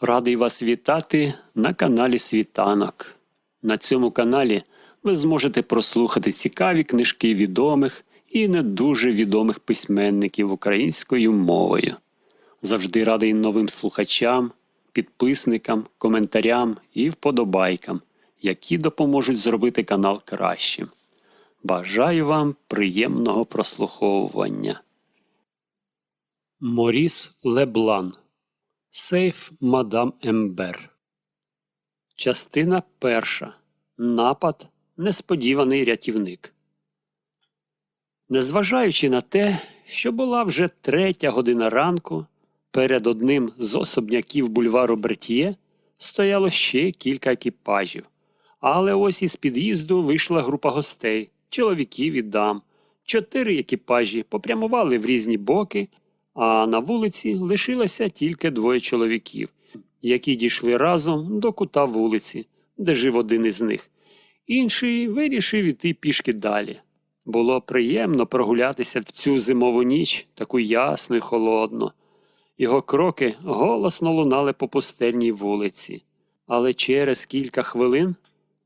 Радий вас вітати на каналі Світанок. На цьому каналі ви зможете прослухати цікаві книжки відомих і не дуже відомих письменників українською мовою. Завжди радий новим слухачам, підписникам, коментарям і вподобайкам, які допоможуть зробити канал кращим. Бажаю вам приємного прослуховування. Моріс Леблан Сейф Мадам Ембер. Частина перша. Напад. Несподіваний рятівник. Незважаючи на те, що була вже третя година ранку, перед одним з особняків бульвару Бертьє стояло ще кілька екіпажів. Але ось із під'їзду вийшла група гостей, чоловіків і дам. Чотири екіпажі попрямували в різні боки, а на вулиці лишилося тільки двоє чоловіків, які дійшли разом до кута вулиці, де жив один із них. Інший вирішив іти пішки далі. Було приємно прогулятися в цю зимову ніч, таку ясну і холодну. Його кроки голосно лунали по пустельній вулиці. Але через кілька хвилин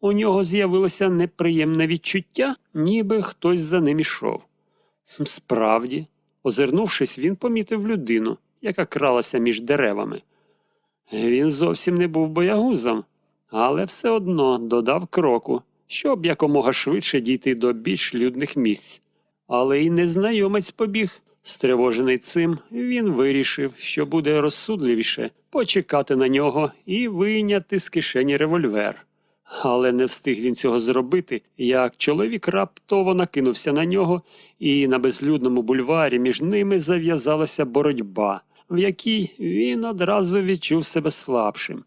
у нього з'явилося неприємне відчуття, ніби хтось за ним ішов. Справді, озирнувшись, він помітив людину, яка кралася між деревами. Він зовсім не був боягузом, але все одно додав кроку, щоб якомога швидше дійти до більш людних місць. Але й незнайомець побіг. Стривожений цим, він вирішив, що буде розсудливіше почекати на нього і вийняти з кишені револьвер. Але не встиг він цього зробити, як чоловік раптово накинувся на нього, і на безлюдному бульварі між ними зав'язалася боротьба, в якій він одразу відчув себе слабшим.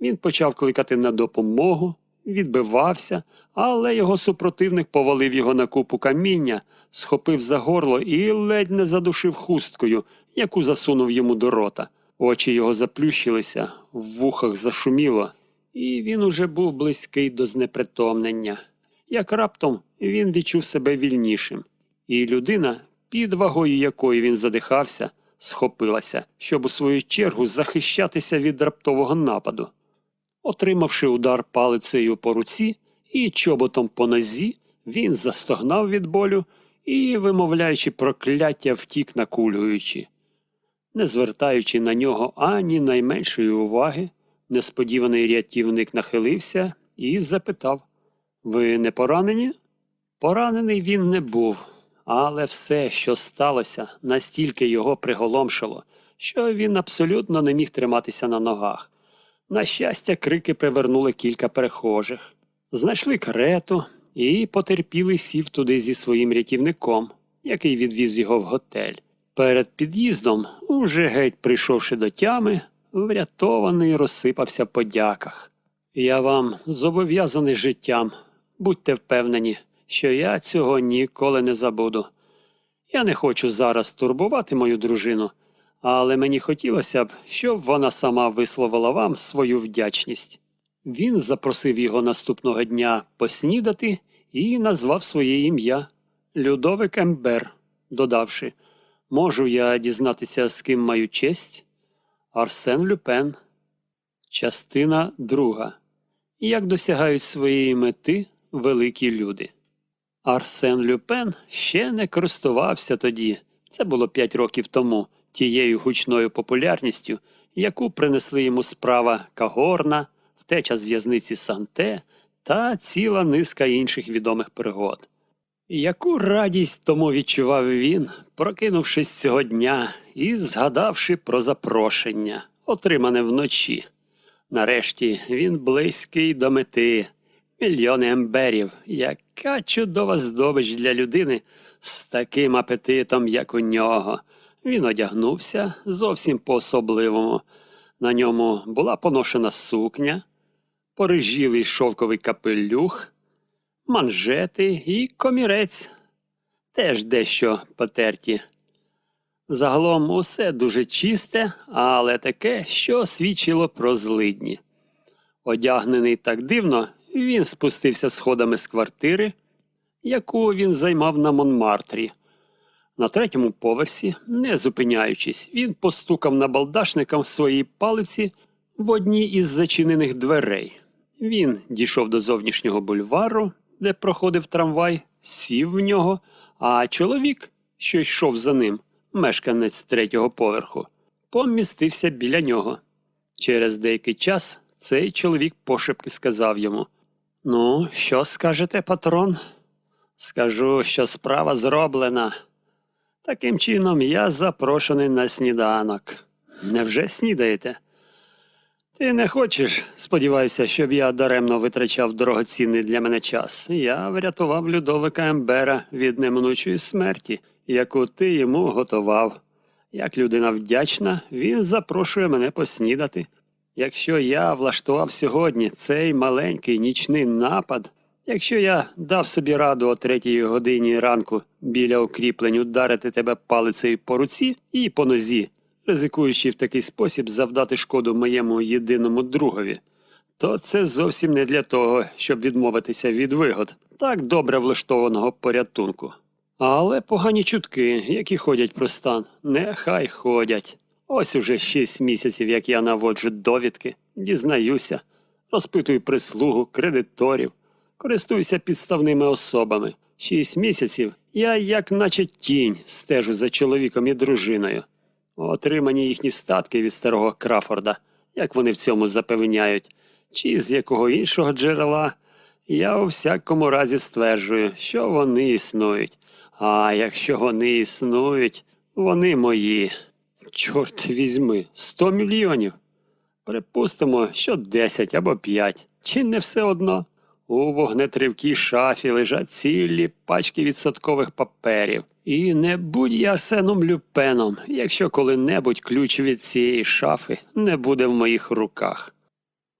Він почав кликати на допомогу, відбивався, але його супротивник повалив його на купу каміння, схопив за горло і ледь не задушив хусткою, яку засунув йому до рота. Очі його заплющилися, в вухах зашуміло, і він уже був близький до знепритомнення. Як раптом він відчув себе вільнішим, і людина, під вагою якої він задихався, схопилася, щоб у свою чергу захищатися від раптового нападу. Отримавши удар палицею по руці і чоботом по нозі, він застогнав від болю і, вимовляючи прокляття, втік накульгуючи. Не звертаючи на нього ані найменшої уваги, несподіваний рятівник нахилився і запитав Ви не поранені? Поранений він не був, але все, що сталося, настільки його приголомшило, що він абсолютно не міг триматися на ногах. На щастя, крики привернули кілька перехожих. Знайшли карету і потерпілий сів туди зі своїм рятівником, який відвіз його в готель. Перед під'їздом, уже геть прийшовши до тями, врятований розсипався по дяках. Я вам зобов'язаний життям. Будьте впевнені, що я цього ніколи не забуду. Я не хочу зараз турбувати мою дружину, але мені хотілося б, щоб вона сама висловила вам свою вдячність. Він запросив його наступного дня поснідати і назвав своє ім'я Людовик Ембер, додавши Можу я дізнатися, з ким маю честь? Арсен Люпен. Частина друга. Як досягають своєї мети великі люди. Арсен Люпен ще не користувався тоді, це було п'ять років тому, тією гучною популярністю, яку принесли йому справа Кагорна, втеча з в'язниці Санте та ціла низка інших відомих пригод. Яку радість тому відчував він, прокинувшись цього дня і згадавши про запрошення, отримане вночі. Нарешті він близький до мети, мільйони емберів, яка чудова здобич для людини з таким апетитом, як у нього. Він одягнувся зовсім по-особливому. На ньому була поношена сукня, порижілий шовковий капелюх, манжети і комірець, теж дещо потерті. Загалом усе дуже чисте, але таке, що свідчило про злидні. Одягнений так дивно, він спустився сходами з квартири, яку він займав на Монмартрі. На третьому поверсі, не зупиняючись, він постукав набалдашником своїй палиці в одній із зачинених дверей. Він дійшов до зовнішнього бульвару, де проходив трамвай, сів в нього, а чоловік, що йшов за ним, мешканець третього поверху, помістився біля нього. Через деякий час цей чоловік пошепки сказав йому: Ну, що скажете, патрон? Скажу, що справа зроблена. Таким чином, я запрошений на сніданок. Невже снідаєте? Ти не хочеш, сподіваюся, щоб я даремно витрачав дорогоцінний для мене час. Я врятував Людовика Ембера від неминучої смерті, яку ти йому готував. Як людина вдячна, він запрошує мене поснідати. Якщо я влаштував сьогодні цей маленький нічний напад, якщо я дав собі раду о третій годині ранку біля укріплень ударити тебе палицею по руці і по нозі, ризикуючи в такий спосіб завдати шкоду моєму єдиному другові, то це зовсім не для того, щоб відмовитися від вигод так добре влаштованого порятунку. Але погані чутки, які ходять про стан, нехай ходять. Ось уже шість місяців, як я наводжу довідки, дізнаюся, розпитую прислугу, кредиторів, користуюся підставними особами. Шість місяців я, як наче тінь, стежу за чоловіком і дружиною. Отримані їхні статки від старого Крафорда, як вони в цьому запевняють, чи з якого іншого джерела, я у всякому разі стверджую, що вони існують. А якщо вони існують, вони мої. Чорт візьми, сто мільйонів. Припустимо, що десять або п'ять. Чи не все одно? У вогнетривкій шафі лежать цілі пачки відсоткових паперів. І не будь я Арсеном Люпеном, якщо коли-небудь ключ від цієї шафи не буде в моїх руках.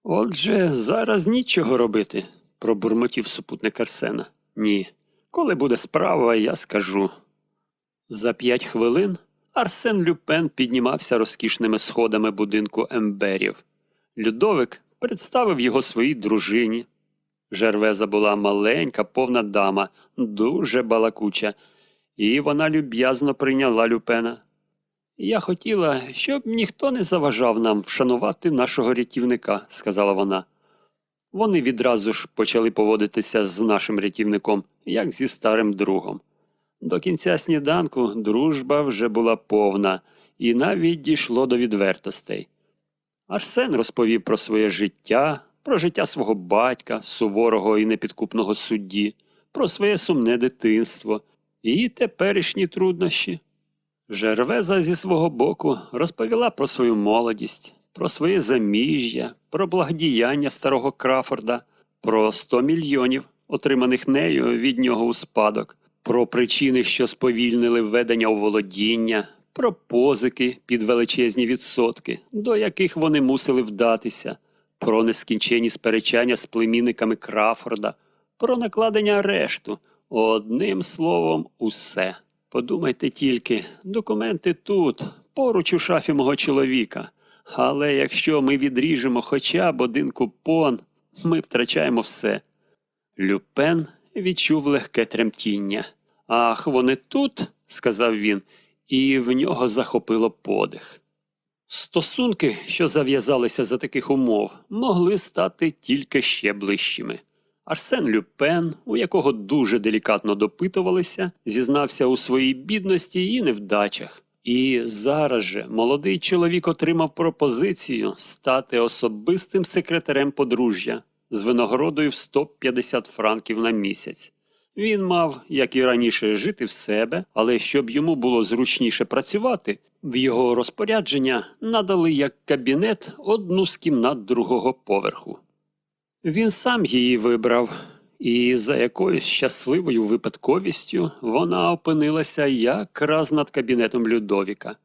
Отже, зараз нічого робити, пробурмотів супутник Арсена. Ні. Коли буде справа, я скажу. За п'ять хвилин Арсен Люпен піднімався розкішними сходами будинку Емберів. Людовик представив його своїй дружині. Жервеза була маленька, повна дама, дуже балакуча, і вона люб'язно прийняла Люпена. Я хотіла, щоб ніхто не заважав нам вшанувати нашого рятівника, сказала вона. Вони відразу ж почали поводитися з нашим рятівником, як зі старим другом. До кінця сніданку дружба вже була повна, і навіть дійшло до відвертостей. Арсен розповів про своє життя, про життя свого батька, суворого і непідкупного судді, про своє сумне дитинство і теперішні труднощі. Жервеза зі свого боку розповіла про свою молодість, про своє заміжжя, про благодіяння старого Крафорда, про 100 мільйонів, отриманих нею від нього у спадок, про причини, що сповільнили введення у володіння, про позики під величезні відсотки, до яких вони мусили вдатися, про нескінчені сперечання з племінниками Крафорда, про накладення арешту. Одним словом, усе. Подумайте тільки, документи тут, поруч у шафі мого чоловіка. Але якщо ми відріжемо хоча б один купон, ми втрачаємо все. Люпен відчув легке тремтіння. Ах, вони тут, сказав він, і в нього захопило подих. Стосунки, що зав'язалися за таких умов, могли стати тільки ще ближчими. Арсен Люпен, у якого дуже делікатно допитувалися, зізнався у своїй бідності і невдачах. І зараз же молодий чоловік отримав пропозицію стати особистим секретарем подружжя з винагородою в 150 франків на місяць. Він мав, як і раніше, жити в себе, але щоб йому було зручніше працювати, в його розпорядження надали як кабінет одну з кімнат другого поверху. Він сам її вибрав, і за якоюсь щасливою випадковістю вона опинилася якраз над кабінетом Людовіка.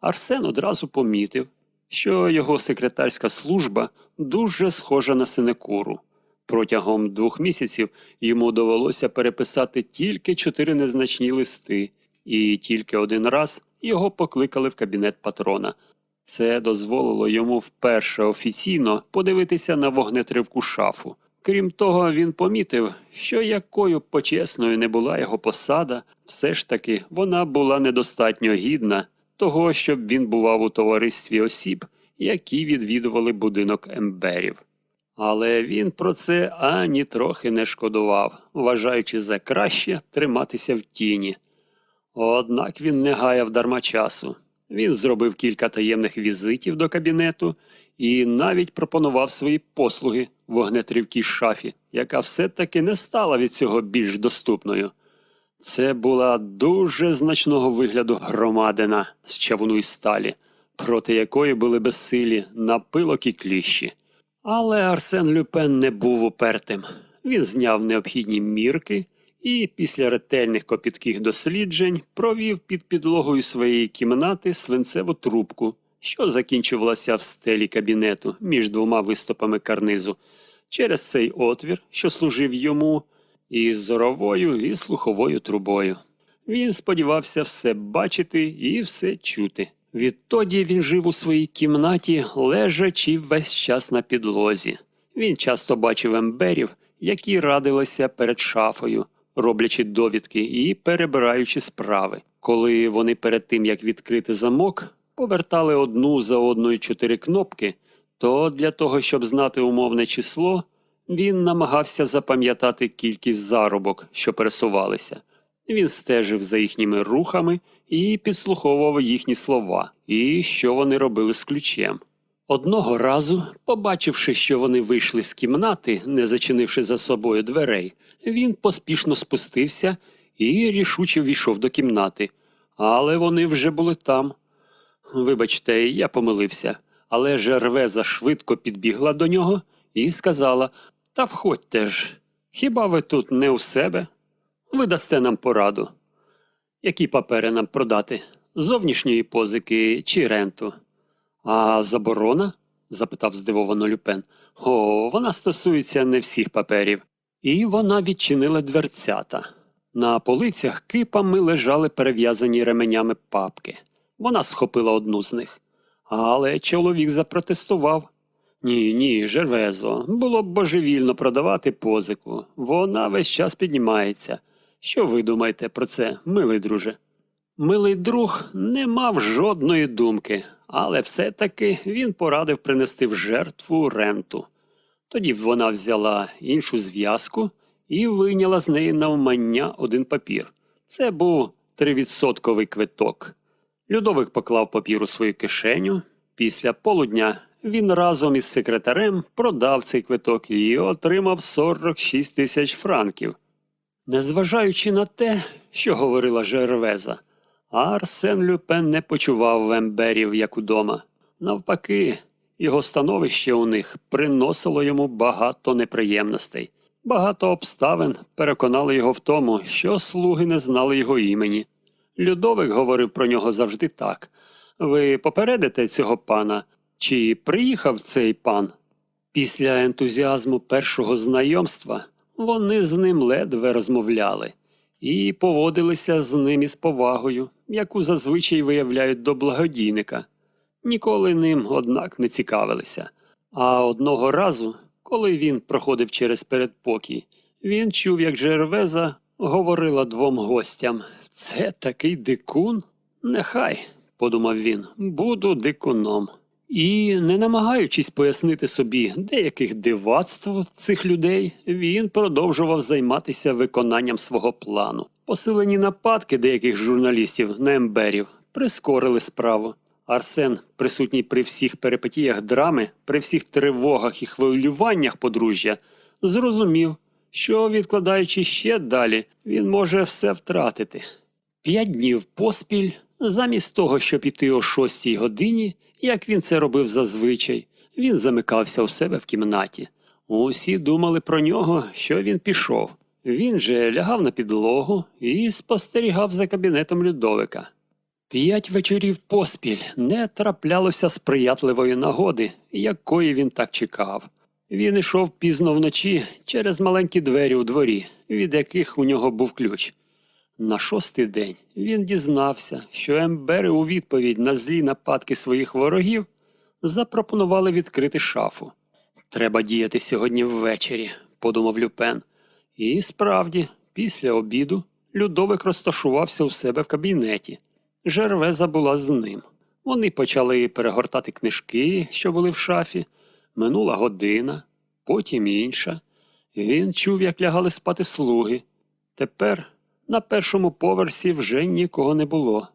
Арсен одразу помітив, що його секретарська служба дуже схожа на синекуру. Протягом двох місяців йому довелося переписати тільки чотири незначні листи, і тільки один раз його покликали в кабінет патрона. Це дозволило йому вперше офіційно подивитися на вогнетривку шафу. Крім того, він помітив, що якою почесною не була його посада, все ж таки вона була недостатньо гідна того, щоб він бував у товаристві осіб, які відвідували будинок Емберів. Але він про це ані трохи не шкодував, вважаючи за краще триматися в тіні. Однак він не гаяв дарма часу. Він зробив кілька таємних візитів до кабінету і навіть пропонував свої послуги вогнетрівкій шафі, яка все-таки не стала від цього більш доступною. Це була дуже значного вигляду громадина з чавуну й сталі, проти якої були безсилі напилок і кліщі. Але Арсен Люпен не був упертим. Він зняв необхідні мірки і після ретельних копітких досліджень провів під підлогою своєї кімнати свинцеву трубку, що закінчувалася в стелі кабінету між двома виступами карнизу. Через цей отвір, що служив йому, і зоровою, і слуховою трубою. Він сподівався все бачити і все чути. Відтоді він жив у своїй кімнаті, лежачи весь час на підлозі. Він часто бачив емберів, які радилися перед шафою, роблячи довідки і перебираючи справи. Коли вони перед тим, як відкрити замок, повертали одну за одною чотири кнопки, то для того, щоб знати умовне число, він намагався запам'ятати кількість заробок, що пересувалися. Він стежив за їхніми рухами і підслуховував їхні слова, і що вони робили з ключем. Одного разу, побачивши, що вони вийшли з кімнати, не зачинивши за собою дверей, він поспішно спустився і рішуче війшов до кімнати. Але вони вже були там. Вибачте, я помилився, але Жервеза швидко підбігла до нього і сказала: Та входьте ж, хіба ви тут не у себе? Ви дасте нам пораду. Які папери нам продати? Зовнішньої позики чи ренту? А заборона? запитав здивовано Люпен. О, вона стосується не всіх паперів. І вона відчинила дверцята. На полицях кипами лежали перев'язані ременями папки. Вона схопила одну з них. Але чоловік запротестував. Ні, ні, Жервезо, було б божевільно продавати позику. Вона весь час піднімається. Що ви думаєте про це, милий друже? Милий друг не мав жодної думки, але все-таки він порадив принести в жертву ренту. Тоді вона взяла іншу зв'язку і вийняла з неї навмання один папір. Це був тривідсотковий квиток. Людовик поклав папір у свою кишеню. Після полудня він разом із секретарем продав цей квиток і отримав 46 тисяч франків. Незважаючи на те, що говорила Жервеза, Арсен Люпен не почував вемберів як удома. Навпаки, його становище у них приносило йому багато неприємностей. Багато обставин переконали його в тому, що слуги не знали його імені. Людовик говорив про нього завжди так. Ви попередите цього пана, чи приїхав цей пан? Після ентузіазму першого знайомства вони з ним ледве розмовляли і поводилися з ним із повагою, яку зазвичай виявляють до благодійника. Ніколи ним, однак, не цікавилися. А одного разу, коли він проходив через передпокій, він чув, як Жервеза говорила двом гостям Це такий дикун? Нехай, подумав він, буду дикуном. І, не намагаючись пояснити собі деяких дивацтв цих людей, він продовжував займатися виконанням свого плану. Посилені нападки деяких журналістів на емберів прискорили справу. Арсен, присутній при всіх перипетіях драми, при всіх тривогах і хвилюваннях подружжя, зрозумів, що, відкладаючи ще далі, він може все втратити. П'ять днів поспіль, замість того, щоб іти о шостій годині, як він це робив зазвичай, він замикався у себе в кімнаті. Усі думали про нього, що він пішов. Він же лягав на підлогу і спостерігав за кабінетом Людовика. П'ять вечорів поспіль не траплялося сприятливої нагоди, якої він так чекав. Він йшов пізно вночі через маленькі двері у дворі, від яких у нього був ключ. На шостий день він дізнався, що ембери у відповідь на злі нападки своїх ворогів запропонували відкрити шафу. Треба діяти сьогодні ввечері, подумав Люпен. І справді, після обіду Людовик розташувався у себе в кабінеті. Жервеза була з ним. Вони почали перегортати книжки, що були в шафі. Минула година, потім інша. Він чув, як лягали спати слуги. Тепер на першому поверсі вже нікого не було.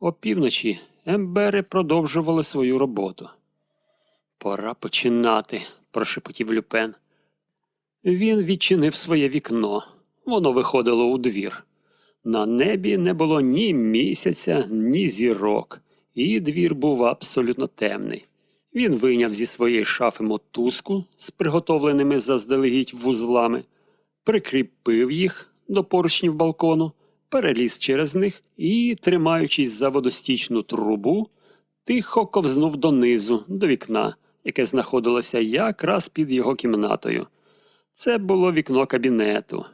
Опівночі ембери продовжували свою роботу. Пора починати, прошепотів Люпен. Він відчинив своє вікно. Воно виходило у двір. На небі не було ні місяця, ні зірок, і двір був абсолютно темний. Він вийняв зі своєї шафи мотузку з приготовленими заздалегідь вузлами, прикріпив їх до поручнів балкону, переліз через них і, тримаючись за водостічну трубу, тихо ковзнув донизу, до вікна, яке знаходилося якраз під його кімнатою. Це було вікно кабінету.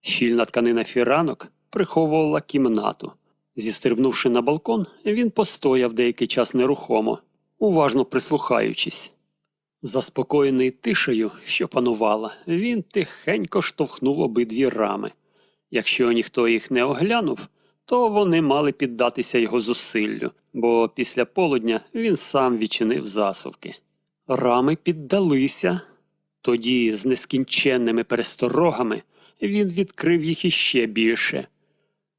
Щільна тканина фіранок приховувала кімнату. Зістрибнувши на балкон, він постояв деякий час нерухомо, уважно прислухаючись. Заспокоєний тишею, що панувала, він тихенько штовхнув обидві рами. Якщо ніхто їх не оглянув, то вони мали піддатися його зусиллю, бо після полудня він сам відчинив засувки. Рами піддалися. Тоді, з нескінченними пересторогами, він відкрив їх іще більше.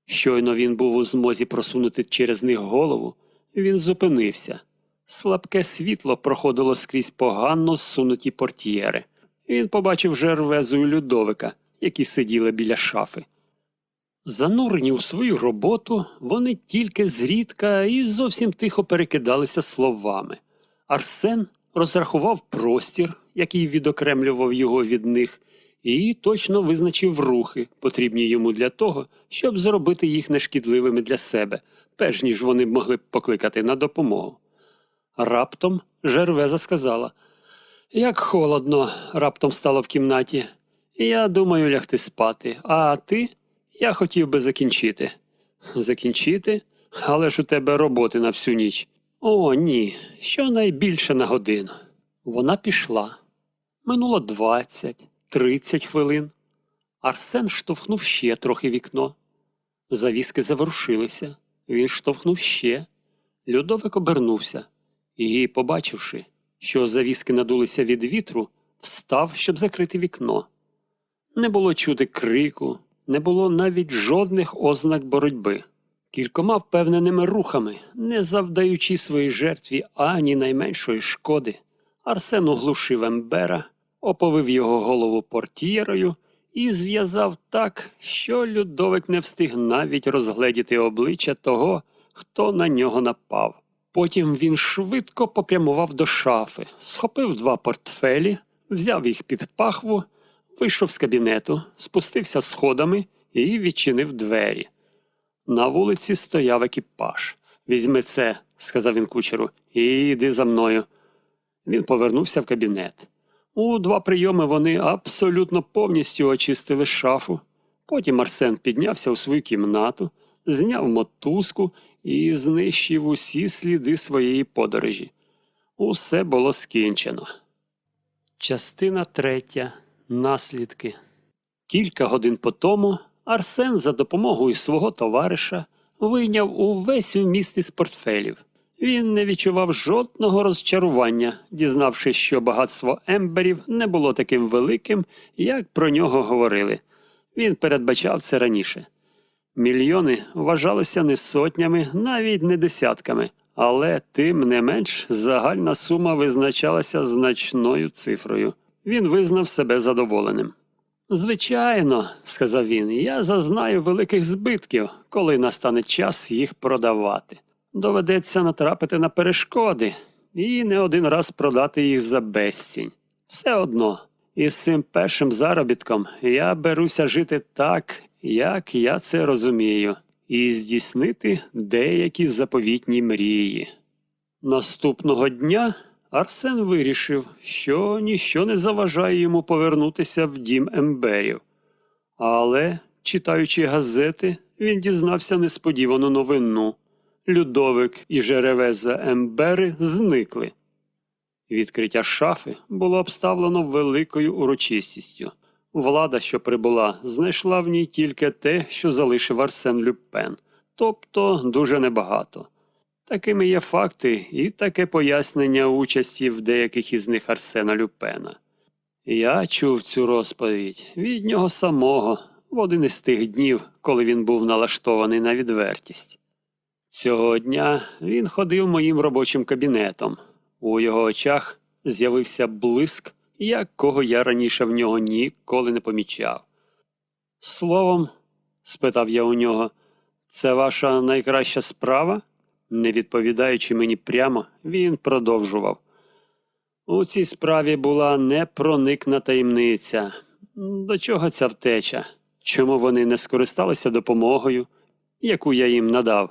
Щойно він був у змозі просунути через них голову, він зупинився. Слабке світло проходило скрізь погано зсунуті портьєри. Він побачив жервезу і Людовика, які сиділи біля шафи. Занурені у свою роботу, вони тільки зрідка і зовсім тихо перекидалися словами. Арсен розрахував простір, який відокремлював його від них, і точно визначив рухи, потрібні йому для того, щоб зробити їх нешкідливими для себе, перш ніж вони могли б покликати на допомогу. Раптом Жервеза сказала Як холодно, раптом стало в кімнаті. Я думаю лягти спати, а ти? Я хотів би закінчити. Закінчити? Але ж у тебе роботи на всю ніч. О, ні, щонайбільше на годину. Вона пішла. Минуло двадцять, тридцять хвилин. Арсен штовхнув ще трохи вікно. Завіски заворушилися. Він штовхнув ще. Людовик обернувся і, побачивши, що завіски надулися від вітру, встав, щоб закрити вікно. Не було чути крику, не було навіть жодних ознак боротьби. Кількома впевненими рухами, не завдаючи своїй жертві ані найменшої шкоди, Арсен оглушив Ембера, оповив його голову портьєрою і зв'язав так, що Людовик не встиг навіть розгледіти обличчя того, хто на нього напав. Потім він швидко попрямував до шафи, схопив два портфелі, взяв їх під пахву, вийшов з кабінету, спустився сходами і відчинив двері. На вулиці стояв екіпаж. Візьми це, сказав він кучеру, і йди за мною. Він повернувся в кабінет. У два прийоми вони абсолютно повністю очистили шафу. Потім Арсен піднявся у свою кімнату, зняв мотузку і знищив усі сліди своєї подорожі. Усе було скінчено. Частина третя. Наслідки. Кілька годин по тому Арсен за допомогою свого товариша вийняв увесь вміст із портфелів. Він не відчував жодного розчарування, дізнавшись, що багатство емберів не було таким великим, як про нього говорили. Він передбачав це раніше. Мільйони вважалися не сотнями, навіть не десятками, але тим не менш загальна сума визначалася значною цифрою. Він визнав себе задоволеним. Звичайно, сказав він, я зазнаю великих збитків, коли настане час їх продавати. Доведеться натрапити на перешкоди і не один раз продати їх за безцінь. Все одно, із цим першим заробітком я беруся жити так, як я це розумію, і здійснити деякі заповітні мрії. Наступного дня Арсен вирішив, що ніщо не заважає йому повернутися в дім Емберів. Але, читаючи газети, він дізнався несподівану новину. Людовик і Жеревеза Ембери зникли. Відкриття шафи було обставлено великою урочистістю. Влада, що прибула, знайшла в ній тільки те, що залишив Арсен Люпен, тобто дуже небагато. Такими є факти і таке пояснення участі в деяких із них Арсена Люпена. Я чув цю розповідь від нього самого в один із тих днів, коли він був налаштований на відвертість. Цього дня він ходив моїм робочим кабінетом. У його очах з'явився блиск, якого я раніше в нього ніколи не помічав. Словом, спитав я у нього, це ваша найкраща справа? Не відповідаючи мені прямо, він продовжував. У цій справі була непроникна таємниця. До чого ця втеча? Чому вони не скористалися допомогою, яку я їм надав?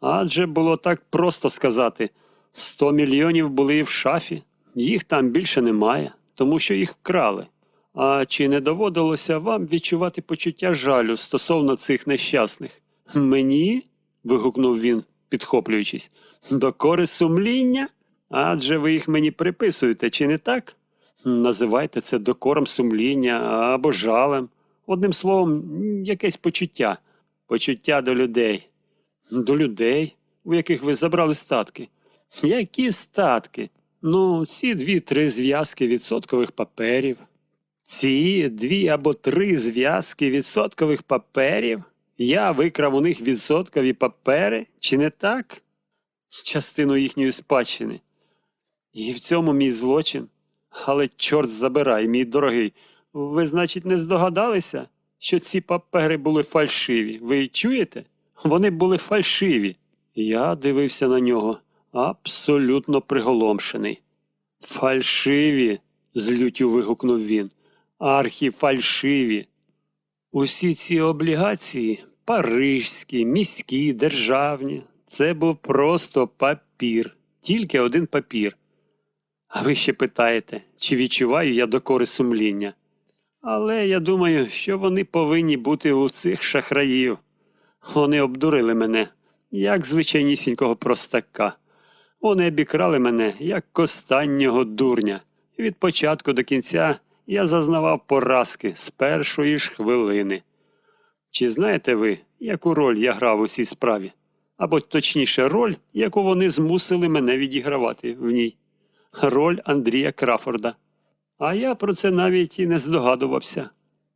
Адже було так просто сказати: сто мільйонів були в шафі, їх там більше немає, тому що їх вкрали. А чи не доводилося вам відчувати почуття жалю стосовно цих нещасних? Мені? вигукнув він, підхоплюючись. Докори сумління? Адже ви їх мені приписуєте, чи не так? Називайте це докором сумління або жалем. Одним словом, якесь почуття. Почуття до людей. До людей, у яких ви забрали статки. Які статки? Ну, ці дві-три зв'язки відсоткових паперів. Ці дві або три зв'язки відсоткових паперів? Я викрав у них відсоткові папери, чи не так? Частину їхньої спадщини. І в цьому мій злочин. Але чорт забирай, мій дорогий. Ви, значить, не здогадалися, що ці папери були фальшиві. Ви чуєте? Вони були фальшиві. Я дивився на нього, абсолютно приголомшений. Фальшиві. з лютю вигукнув він. Архіфальшиві. Усі ці облігації парижські, міські, державні. Це був просто папір, тільки один папір. А ви ще питаєте, чи відчуваю я докори сумління? Але я думаю, що вони повинні бути у цих шахраїв. Вони обдурили мене, як звичайнісінького простака. Вони обікрали мене, як останнього дурня. Від початку до кінця я зазнавав поразки з першої ж хвилини. Чи знаєте ви, яку роль я грав у цій справі? Або точніше, роль, яку вони змусили мене відігравати в ній? Роль Андрія Крафорда. А я про це навіть і не здогадувався.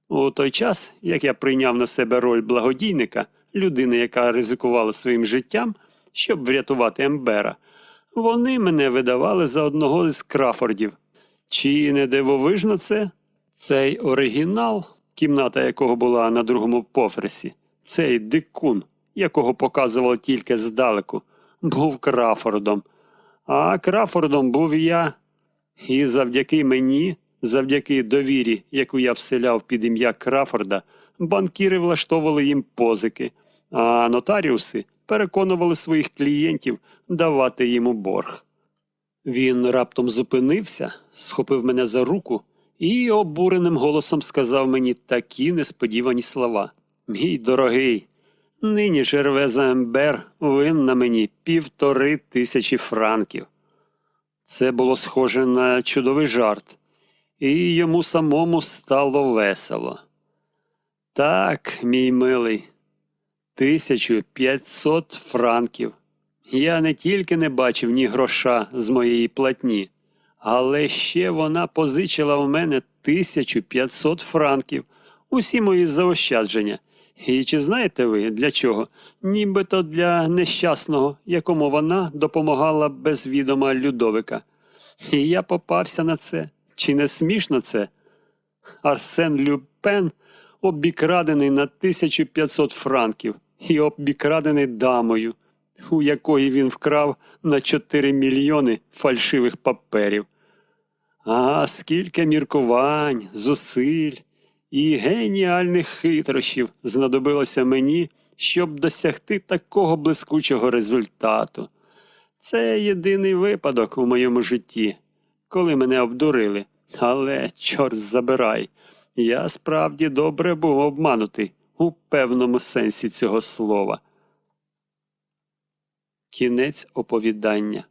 У той час, як я прийняв на себе роль благодійника, людини, яка ризикувала своїм життям, щоб врятувати Ембера, вони мене видавали за одного із Крафордів. Чи не дивовижно це? Цей оригінал, кімната якого була на другому поверсі, цей дикун, якого показували тільки здалеку, був Крафордом. А Крафордом був я. І завдяки мені, завдяки довірі, яку я вселяв під ім'я Крафорда, банкіри влаштовували їм позики, а нотаріуси переконували своїх клієнтів давати йому борг. Він раптом зупинився, схопив мене за руку і обуреним голосом сказав мені такі несподівані слова. Мій дорогий, нині Жервеза Ембер винна мені півтори тисячі франків. Це було схоже на чудовий жарт, і йому самому стало весело. Так, мій милий, тисячу п'ятсот франків. Я не тільки не бачив ні гроша з моєї платні, але ще вона позичила в мене 1500 франків, усі мої заощадження. І чи знаєте ви для чого? Нібито для нещасного, якому вона допомагала без відома Людовика. І я попався на це. Чи не смішно це? Арсен Люпен обікрадений на 1500 франків і обікрадений дамою у якої він вкрав на 4 мільйони фальшивих паперів. А скільки міркувань, зусиль і геніальних хитрощів знадобилося мені, щоб досягти такого блискучого результату. Це єдиний випадок у моєму житті, коли мене обдурили. Але, чорт забирай, я справді добре був обманутий у певному сенсі цього слова. Кінець оповідання.